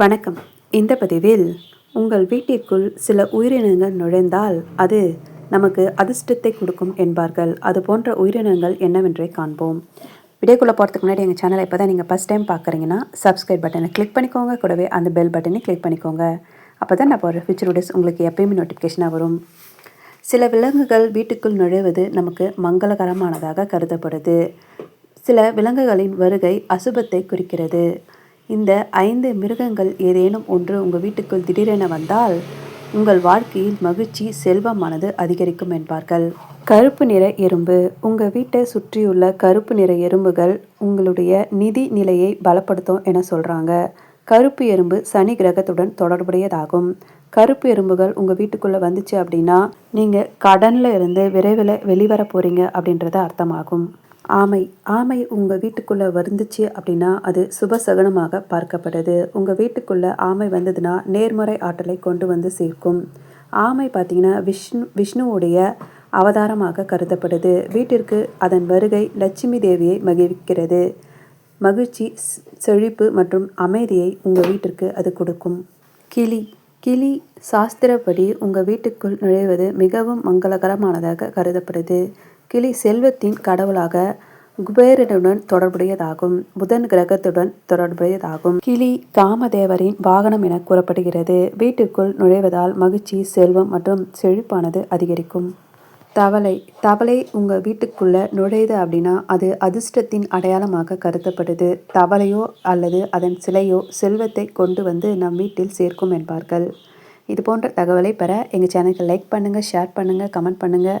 வணக்கம். இந்த பதிவில் உங்கள் வீட்டிற்குள் சில உயிரினங்கள் நுழைந்தால் அது நமக்கு அதிர்ஷ்டத்தை கொடுக்கும் என்பார்கள். அது போன்ற உயிரினங்கள் என்னவென்றே காண்போம். வீடியோக்குள்ளே போகிறதுக்கு முன்னாடி எங்கள் சேனலை இப்போ தான் நீங்கள் ஃபஸ்ட் டைம் பார்க்குறீங்கன்னா சப்ஸ்கிரைப் பட்டனை கிளிக் பண்ணிக்கோங்க. கூடவே அந்த பெல் பட்டனை கிளிக் பண்ணிக்கோங்க. அப்போ தான் நான் போகிற ஃபியூச்சர் வீடியோஸ் உங்களுக்கு எப்பயுமே நோட்டிஃபிகேஷனாக வரும். சில விலங்குகள் வீட்டுக்குள் நுழைவது நமக்கு மங்களகரமானதாக கருதப்படுது. சில விலங்குகளின் வருகை அசுபத்தை குறிக்கிறது. இந்த ஐந்து மிருகங்கள் ஏதேனும் ஒன்று உங்கள் வீட்டுக்குள் திடீரென வந்தால் உங்கள் வாழ்க்கையில் மகிழ்ச்சி செல்வமானது அதிகரிக்கும் என்பார்கள். கருப்பு நிற எறும்பு. உங்கள் வீட்டை சுற்றியுள்ள கருப்பு நிற எறும்புகள் உங்களுடைய நிதி நிலையை பலப்படுத்தும் என சொல்கிறாங்க கருப்பு எறும்பு சனி கிரகத்துடன் தொடர்புடையதாகும். கருப்பு எறும்புகள் உங்கள் வீட்டுக்குள்ளே வந்துச்சு அப்படின்னா நீங்கள் கடனில் இருந்து விரைவில் வெளிவர போகிறீங்க அப்படின்றத அர்த்தமாகும். ஆமை ஆமை உங்கள் வீட்டுக்குள்ளே வந்துச்சு அப்படின்னா அது சுபசகனமாக பார்க்கப்படுது உங்கள் வீட்டுக்குள்ளே ஆமை வந்ததுன்னா நேர்மறை ஆற்றலை கொண்டு வந்து சேர்க்கும். ஆமை பார்த்தீங்கன்னா விஷ்ணு விஷ்ணுவுடைய அவதாரமாக கருதப்படுது. வீட்டிற்கு அதன் வருகை லட்சுமி தேவியை மகிழ்விக்கிறது. மகிழ்ச்சி செழிப்பு மற்றும் அமைதியை உங்கள் வீட்டிற்கு அது கொடுக்கும். கிளி கிளி சாஸ்திரப்படி உங்கள் வீட்டுக்குள் நுழைவது மிகவும் மங்களகரமானதாக கருதப்படுது. கிளி செல்வத்தின் கடவுளாக குபேரனுடன் தொடர்புடையதாகும். புதன் கிரகத்துடன் தொடர்புடையதாகும். கிளி காமதேவரின் வாகனம் என கூறப்படுகிறது. வீட்டுக்குள் நுழைவதால் மகிழ்ச்சி செல்வம் மற்றும் செழிப்பானது அதிகரிக்கும். தவளை தவளை உங்கள் வீட்டுக்குள்ளே நுழையுது அப்படின்னா அது அதிர்ஷ்டத்தின் அடையாளமாக கருதப்படுது. தவளையோ அல்லது அதன் சிலையோ செல்வத்தை கொண்டு வந்து நம் வீட்டில் சேர்க்கும் என்பார்கள். இது போன்ற தகவலை பெற எங்கள் சேனலுக்கு லைக் பண்ணுங்கள் ஷேர் பண்ணுங்கள் கமெண்ட் பண்ணுங்கள்